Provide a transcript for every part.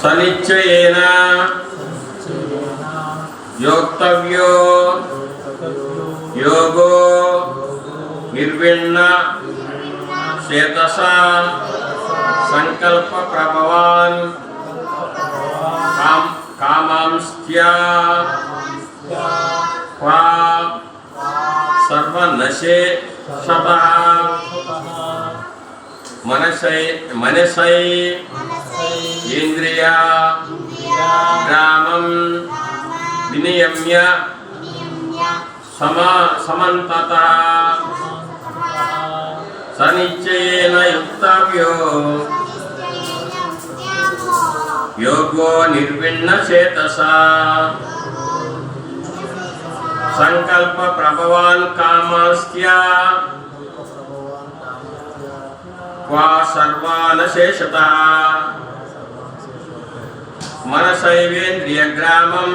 సనిశ్చయేన యోక్తవ్యో యోగో నిర్విణ చేతస సంకల్ప ప్రభవాన్ కామాంస్త్యా క్వా సర్వనశే శత మనసై మనసై ఇంద్రియ గ్రామం వినియమ్య సమ సమంతత సనిశ్చయేన యుక్తవ్యో యోగో నిర్విణ చేతస సంకల్ప ప్రభవాన్ కామాస్త్యా క్వా సర్వానశేషత మనసైవేంద్రియగ్రామం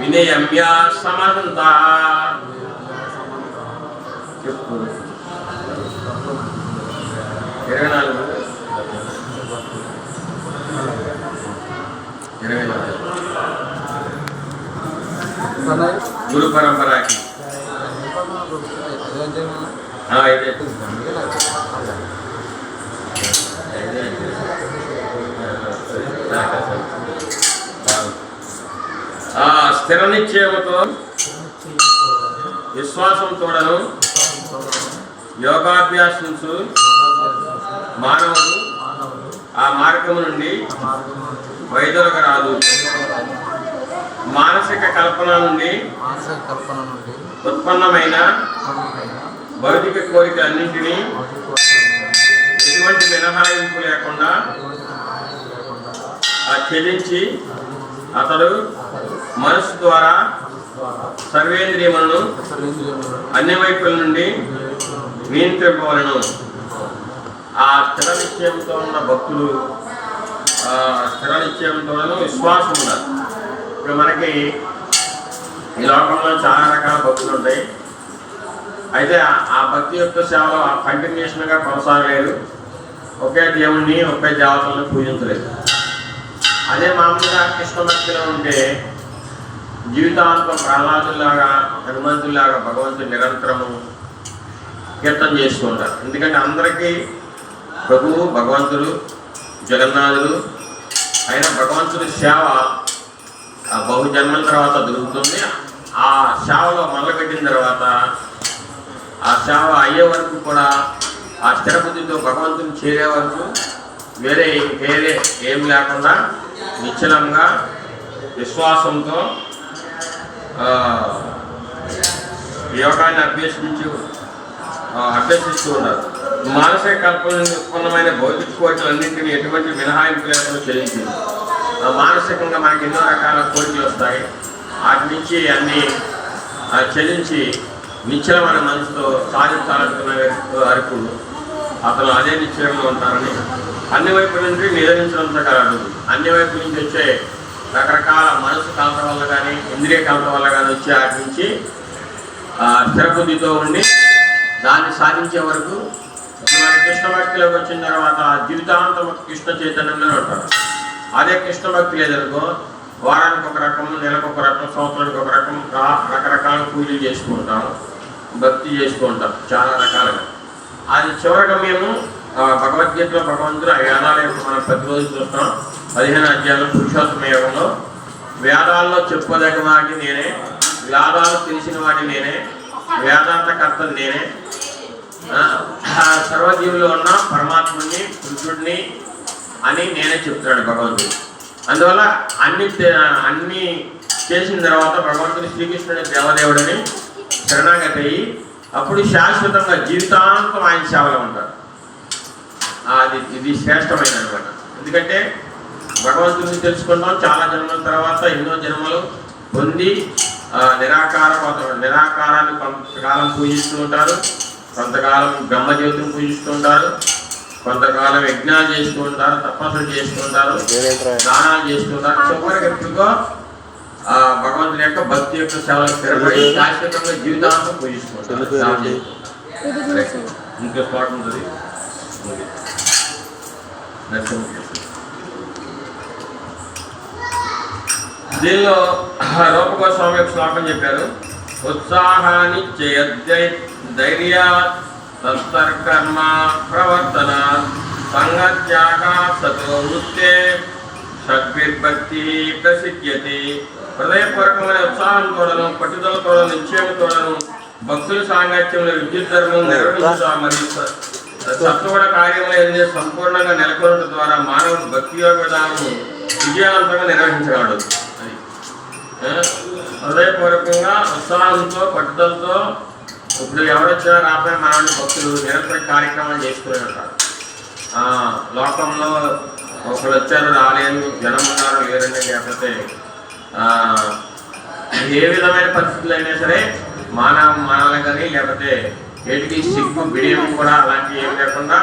వినయమ్య సమహంత ఇరవై నాలుగు. ఇరవై నాలుగు. గురు పరంపరకి. అయితే స్థిర నిశ్చయముతో విశ్వాసంతోడను యోగాభ్యాసించు మానవుడు. ఆ మార్గము నుండి వైదొలక రాదు మానసిక కల్పన నుండి ఉత్పన్నమైన భౌతిక కోరిక అన్నింటినీ ఎటువంటి మినహాయింపు లేకుండా లేకుండా ఆ చెల్లించి అతడు మనసు ద్వారా సర్వేంద్రియములను అన్ని వైపుల నుండి నియంత్రింపవలను. ఆ స్థిర నిశ్చయంతో ఉన్న భక్తులు స్థిర నిశ్చయంతోనూ విశ్వాసం ఉన్నారు ఇప్పుడు మనకి ఈ లోకంలో చాలా రకాల భక్తులు ఉంటాయి. అయితే ఆ- భక్తి యొక్క సేవలో కంటిన్యూషన్గా కొనసాగలేదు. ఒకే దేవుణ్ణి ఒకే దేవతలను పూజించలేదు. అదే మామూలుగా కృష్ణ భక్తిలో ఉంటే జీవితాంతం ప్రహ్లాదులాగా హనుమంతులాగా భగవంతుడు నిరంతరము కీర్తన చేస్తూ ఎందుకంటే అందరికీ ప్రభువు భగవంతుడు జగన్నాథుడు అయిన భగవంతుడి సేవ ఆ బహుజన్మల తర్వాత దొరుకుతుంది. ఆ సేవలో మొదలుపెట్టిన తర్వాత ఆ సేవ అయ్యే వరకు కూడా ఆ స్థిరబుద్ధితో భగవంతుని చేరే వరకు వేరే వేరే ఏం లేకుండా నిశ్చలంగా విశ్వాసంతో యోగాన్ని అభ్యసించు అభ్యసిస్తూ ఉన్నారు. మానసిక కల్పన ఉత్పన్నమైన భౌతిక కోరికలన్నింటినీ ఎటువంటి మినహాయింపు లేకుండా చెల్లించింది ఆ, మానసికంగా మనకి ఎన్నో రకాల కోరికలు వస్తాయి. వాటి నుంచి అన్ని చెల్లించి నిశ్చలమైన మనసుతో సాధించాలనుకున్న వ్యక్తి అతను అదే నిశ్చయంలో ఉంటారని. అన్ని వైపుల నుండి నిరోధించగలడు అన్ని వైపుల నుంచి వచ్చే రకరకాల మనసు కలత వల్ల కానీ ఇంద్రియ కలత వల్ల కానీ వచ్చి వాటి నుంచి స్థిరబుద్ధితో ఉండి దాన్ని సాధించే వరకు మన కృష్ణ భక్తిలోకి వచ్చిన తర్వాత జీవితాంతం కృష్ణ చైతన్యంలో ఉంటారు. అదే కృష్ణ భక్తి లేదనుకో వారానికి ఒక రకం నెలకు ఒక రకం సంవత్సరానికి ఒక రకం రకరకాల పూజలు చేసుకుంటాం భక్తి చేసుకుంటాం చాలా రకాలుగా. అది చివరగా మేము భగవద్గీతలో భగవంతుడు ఆ వేదాలయం మనం ప్రతిరోజు చూస్తాం. పదిహేను అధ్యాయంలో పురుషోత్తమ యోగంలో వేదాల్లో చెప్పదగిన వాటి నేనే వేదాలు తెలిసిన వాటి నేనే వేదాంత నేనే. ఆ, సర్వజీవులో ఉన్న పరమాత్ముడిని పురుషుడిని అని నేనే చెప్తున్నాడు భగవంతుడు. అందువల్ల అన్ని అన్ని చేసిన తర్వాత భగవంతుని శ్రీకృష్ణుడి దేవదేవుడిని శరణాగతి అయ్యి అప్పుడు శాశ్వతంగా జీవితాంతం ఆయన సేవలో ఉంటారు. అది ఇది శ్రేష్టమైన అనమాట ఎందుకంటే భగవంతుడిని తెలుసుకుంటాం చాలా జన్మల తర్వాత ఎన్నో జన్మలు పొంది ఆ, నిరాకార నిరాకారాన్ని కొంతకాలం పూజిస్తూ ఉంటారు. కొంతకాలం బ్రహ్మజ్యోతిని పూజిస్తూ ఉంటారు. కొంతకాలం యజ్ఞాలు చేస్తూ ఉంటారు తపస్సులు చేస్తూ ఉంటారు దానాలు చేస్తూ ఉంటారు. చివరికి ఎప్పుడుకో ఆ భగవంతుని యొక్క భక్తి యొక్క సేవలు స్థిరపడి శాశ్వతంగా జీవితాంతం పూజిస్తూ ఉంటారు. సేవ చేస్తూ ఉంటారు. ఇంకో స్పాట్ ఉంటుంది. ఉంది. నరసింహ దీనిలో రూపగోస్వామి యొక్క శ్లోకం చెప్పారు. ఉత్సాహాన్ని చేయద్యై ధైర్య సత్సర్కర్మ ప్రవర్తన సంగత్యాగ సతో నృత్యే షడ్భిర్భక్తి ప్రసిద్ధ్యతి. హృదయపూర్వకమైన ఉత్సాహం తోడను పట్టుదల తోడను నిశ్చయం తోడను భక్తుల సాంగత్యంలో విద్యుత్ ధర్మం నిర్వహించా మరియు సత్వగుణ కార్యములు సంపూర్ణంగా నెలకొనడం ద్వారా మానవుడు భక్తి యోగ విధానం విజయవంతంగా నిర్వహించగలడు. హృదయపూర్వకంగా ఉత్సాహంతో పట్టుదలతో ఇప్పుడు ఎవరొచ్చినా రాబోయే మానవుడి భక్తులు నిరంతర కార్యక్రమాలు చేసుకునే ఉంటారు. ఆ, లోకంలో ఒకరు వచ్చారు రాలేదు జనం ఉన్నారు లేరండి లేకపోతే ఏ విధమైన పరిస్థితులు అయినా సరే మానవ మానవులు కానీ లేకపోతే ఏటికి సిగ్గు బిడియం కూడా అలాంటివి ఏమి లేకుండా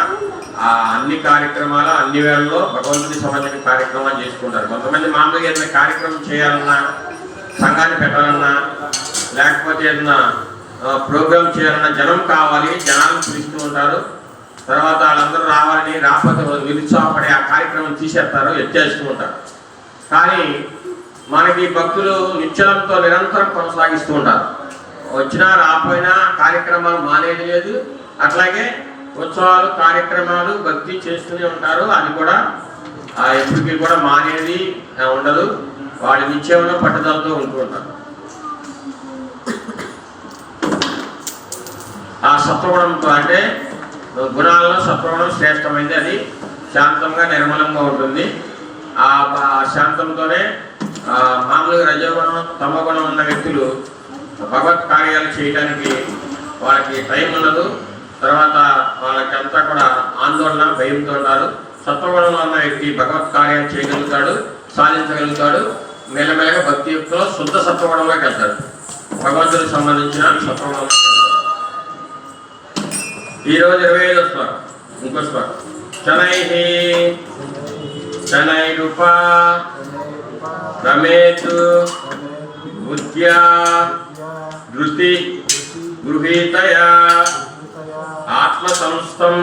ఆ అన్ని కార్యక్రమాలు అన్ని వేళల్లో భగవంతుడికి సంబంధించిన కార్యక్రమాలు చేసుకుంటారు. కొంతమంది మామూలుగా ఏదైనా కార్యక్రమం చేయాలన్నా సంఘాన్ని పెట్టాలన్నా లేకపోతే ఏదైనా ప్రోగ్రామ్ చేయాలన్నా జనం కావాలి జనాలను పిలుస్తూ ఉంటారు. తర్వాత వాళ్ళందరూ రావాలని రాకపోతే నిరుత్సాహపడి ఆ కార్యక్రమం తీసేస్తారు ఎత్తేస్తూ ఉంటారు. కానీ మనకి భక్తులు నిశ్చలంతో నిరంతరం కొనసాగిస్తూ ఉంటారు. వచ్చినా రాపోయినా కార్యక్రమాలు మానేది లేదు. అట్లాగే ఉత్సవాలు కార్యక్రమాలు భక్తి చేస్తూనే ఉంటారు. అది కూడా ఆ, ఎప్పటికీ కూడా మానేది ఉండదు. వాడి నిశ్చయంలో పట్టుదలతో ఉంటూ ఉంటారు ఆ సత్వగుణంతో అంటే గుణాలలో సత్వగుణం శ్రేష్టమైంది అది శాంతంగా నిర్మలంగా ఉంటుంది. ఆ శాంతంతోనే మామూలుగా రజోగుణం తమగుణం ఉన్న వ్యక్తులు భగవత్ కార్యాలు చేయడానికి వాళ్ళకి టైం ఉండదు. తర్వాత వాళ్ళకి అంతా కూడా ఆందోళన భయంతో ఉంటారు సత్వగుణంలో ఉన్న వ్యక్తి భగవత్ కార్యాలు చేయగలుగుతాడు సాధించగలుగుతాడు. మెల్లమెల్లగా భక్తి యుక్తిలో శుద్ధ సత్వగుణంలోకి వెళ్తారు. భగవంతుడికి సంబంధించిన సత్వగుణంలోకి వెళ్తాడు ఈ ఇరవై ఐదో శ్లోకం ఇంకో శ్లోకం శనై శనై రూప రమేతు బుద్ధ్యా ధృతి గృహీతయా ఆత్మ సంస్థం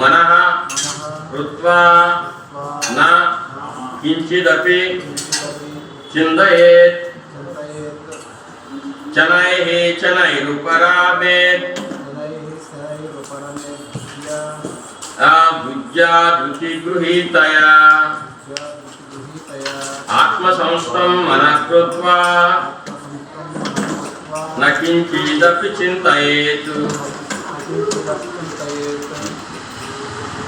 మనః కృత్వా కించిదపి చిందయేత్ చనై చనైరుపరామేత్ ఆ బుద్ధ్యా ధృతి గృహీతయా ఆత్మ సంస్థం మనః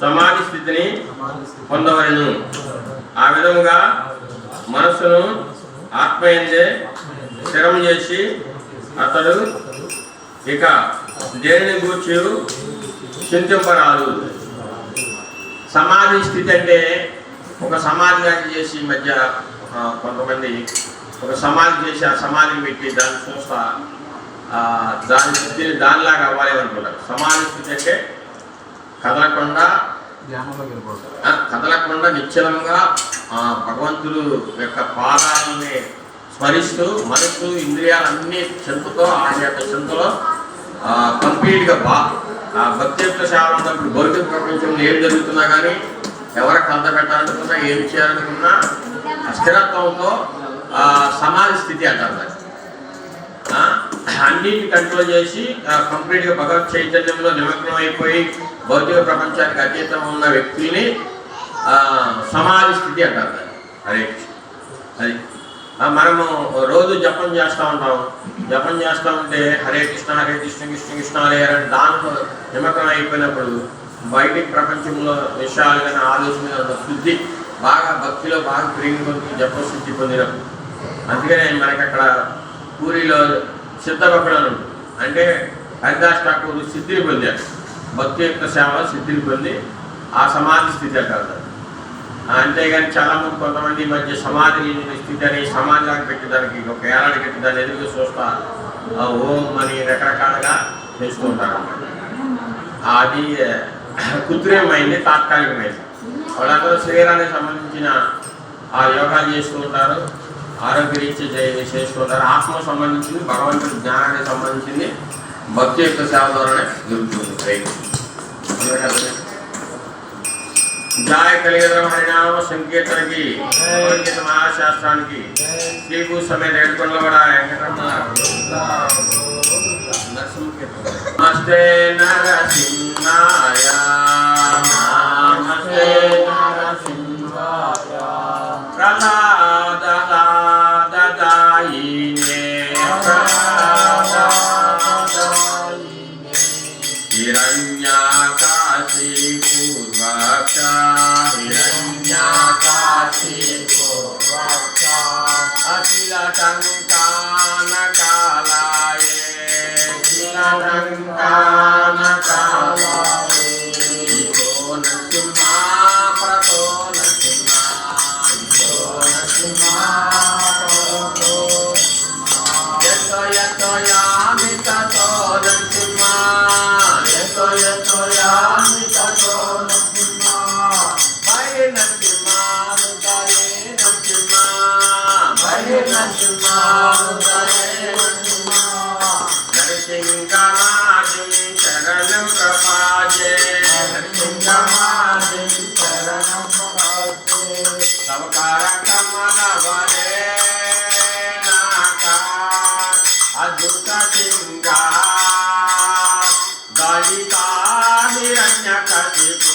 సమాధి స్థితిని పొందవలను. ఆ విధముగా మనస్సును ఆత్మయందే స్థిరం చేసి అతడు ఇక దేనిని గూర్చి చింతింపరాదు. సమాధి స్థితి అంటే ఒక సమాధి చేసి మధ్య కొంతమంది ఒక సమాధి చేసి ఆ సమాధిని పెట్టి దాన్ని చూస్తా దాని స్థితిని దానిలాగా అవ్వాలి అనుకుంటారు. సమాధి స్థితి అంటే కదలకుండా కదలకుండా నిశ్చలంగా ఆ, భగవంతుడు యొక్క పాదాలని స్మరిస్తూ మనస్సు ఇంద్రియాలన్నీ చెంతతో ఆయన యొక్క చెంతలో కంప్లీట్గా బా ఆ భక్తి యొక్క సేవ ఉన్నప్పుడు భౌతిక ప్రపంచంలో ఏం జరుగుతున్నా కానీ ఎవరికి కంద పెట్టాలనుకున్నా ఏం చేయాలనుకున్నా స్థిరత్వంతో ఆ, సమాధి స్థితి అంటారు దాన్ని. అన్నిటిని కంట్రోల్ చేసి కంప్లీట్గా భగవత్ చైతన్యంలో నిమగ్నం అయిపోయి భౌతిక ప్రపంచానికి అతీతం ఉన్న వ్యక్తిని సమాధి స్థితి అంటారు దాన్ని. హరే కృష్ణ. అది మనము రోజు జపం చేస్తూ ఉంటాం జపం చేస్తూ ఉంటే హరే కృష్ణ హరే కృష్ణ కృష్ణ కృష్ణ హరే అని దాంట్లో నిమగ్నం అయిపోయినప్పుడు బయటికి ప్రపంచంలో విషయాలు కానీ ఆలోచన శుద్ధి బాగా భక్తిలో బాగా పెరిగిన కొద్ది జప శుద్ధి పొందినప్పుడు అందుకనే మనకి అక్కడ పూరిలో సిద్ధభక్తులను అంటే హరిదాస్ ఠాకూర్ సిద్ధిని పొందారు భక్తి యొక్క సేవ సిద్ధిని పొంది ఆ సమాధి స్థితి అంటారు అంతేగాని చాలామంది కొంతమంది ఈ మధ్య సమాధి స్థితి అని సమాధిలాగా పెట్టడానికి ఒక ఏడాది కట్టి దాన్ని ఎదురుగా చూస్తా? ఆ ఓం అని రకరకాలుగా చేస్తూ ఉంటారు. అది కృత్రిమమైంది తాత్కాలికమైంది. వాళ్ళందరూ శరీరానికి సంబంధించిన ఆ యోగాలు చేస్తూ ఉంటారు ఆరోగ్య రీత్యా చేస్తూ ఉంటారు. ఆత్మ సంబంధించింది భగవంతుడి జ్ఞానానికి సంబంధించింది భక్తి యొక్క సేవ ద్వారానే జరుగుతుంది పైకి. అందుకే కదా జాయ కలిగిన హరినామ సంకీర్తనకి భగవద్గీత మహాశాస్త్రానికి శ్రీభూ సమేత ఏడుకొండల కూడా వెంకటరమణ నమస్తే నరసింహాయ నమస్తే నరసింహాయ दलिता हिरण्यकशिपु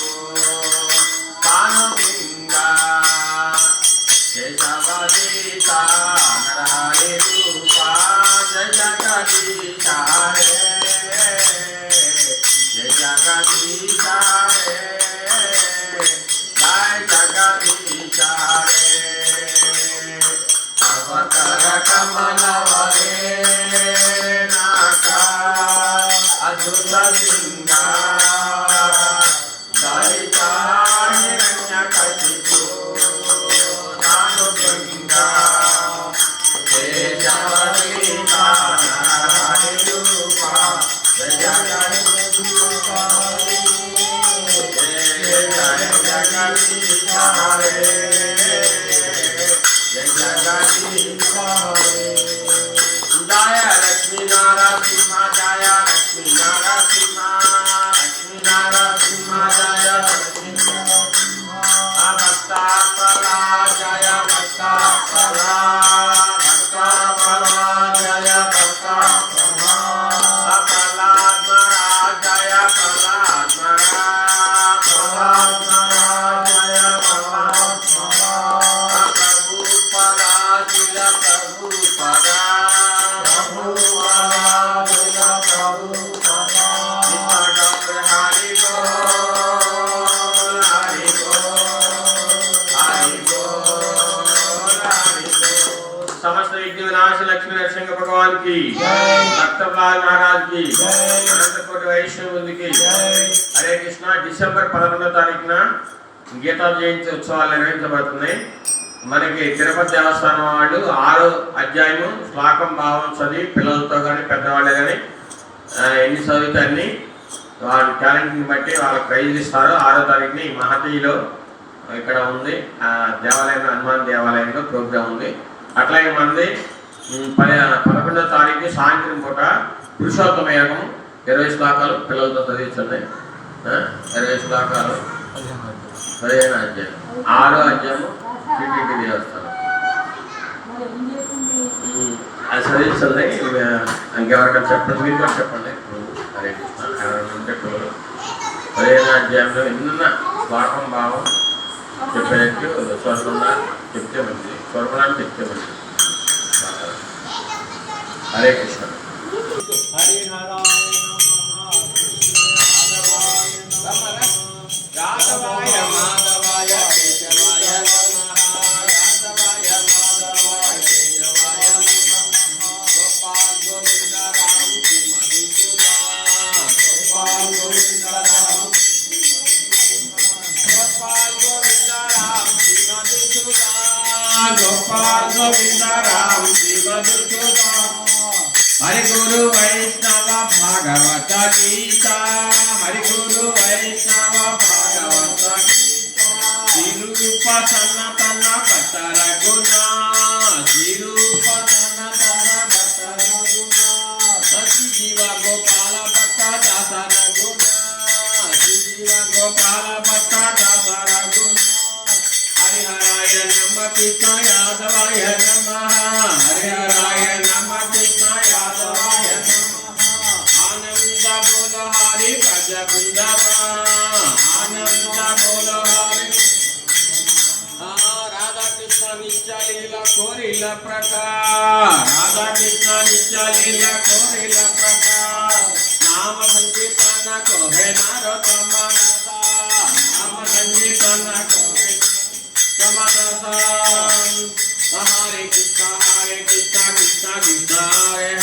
రాష్ట్రపతి మహారాజ్ వైష్ణవునికి హరే కృష్ణ. డిసెంబర్ పదకొండవ తారీఖున గీతా జయంతి ఉత్సవాలు నిర్వహించబడుతున్నాయి. మనకి తిరుపతి దేవస్థానం వాళ్ళు ఆరో అధ్యాయం శ్లాకం భావం చదివి పిల్లలతో కానీ పెద్దవాళ్ళు కానీ ఎన్ని చదివితే అన్ని వాళ్ళ టాలెంట్ని బట్టి వాళ్ళకి ప్రైజ్ ఇస్తారు. ఆరో తారీఖుని మహతీలో ఇక్కడ ఉంది. దేవాలయం హనుమాన్ దేవాలయంలో ప్రోగ్రాం ఉంది. అట్లాగే మంది పదకొండవ తారీఖు సాయంత్రం పూట పురుషోత్తమ యాగం ఇరవై శ్లోకాలు పిల్లలతో చదివించండి. ఆ, ఇరవై శ్లోకాలు పదిహేను అధ్యాయం. ఆరో అధ్యాయము టీటీడీ దేవస్థానం. అది చదివించండి. ఇంకెవరికైనా చెప్పండి మీరు కూడా చెప్పండి. హరే కృష్ణ ఎవరైనా ఉంటే పిల్లలు పదిహేను అధ్యాయంలో ఎన్న శ్లోకం భావం చెప్పేట్టు స్వర్గంగా చెప్తే మంచిది. స్వర్గంగా చెప్తే మంచిది. हरे कृष्ण हरे Narayan Gopal Govinda Ram Shiva Durga Hari గురు వైష్ణవ భాగవత గీత. హరి గురు వైష్ణవ భాగవత గీత. సన్న తన పత రఘునా. తిరుప సన్న తన పత రఘునా. సచి జీవ గోపాల పత దాస రఘునా. జీవ గోపాల పత దాస రఘునా. హరిహరాయ నమ పిత राधा कृष्णा नित्या लीला कोरिला प्रकार नाम संकीर्तना को है नारोत्तम दाता नाम संकीर्तना को है समादान हरे कृष्णा हरे कृष्णा कृष्णा कृष्ण हरे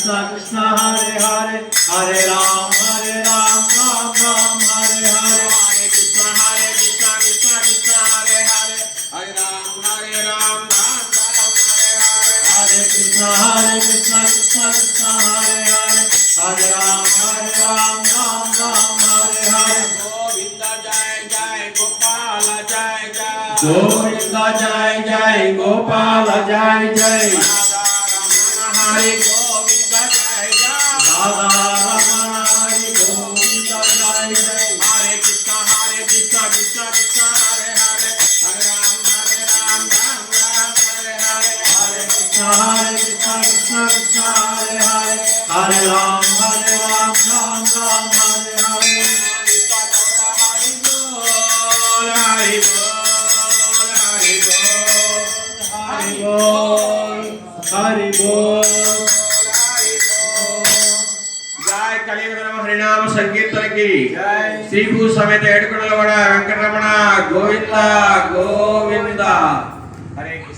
कृष्णा कृष्णा हरे हरे हरे राम हरे राम राम राम हरे हरे। हरे कृष्ण हरे कृष्ण कृष्ण कृष्ण हरे हरे। हरे राम हरे राम राम राम हरे हरे। हरे कृष्णा हरे कृष्णा कृष्णा कृष्णा हरे हरे। हरे राम हरे राम राम राम हरे हरे। गोविंद जय जय गोपाल जय जय। गोविंद जय जय गोपाल जय जय। Krishna Krishna Hare Hare Hare Ram Hare Ram Ram Ram Hare Hare Hari Bol Jai Kali Ram Harinam Sankirtan Giri Sri Bhu Samet Edkudala Vada Venkatramana Govinda Govinda Hare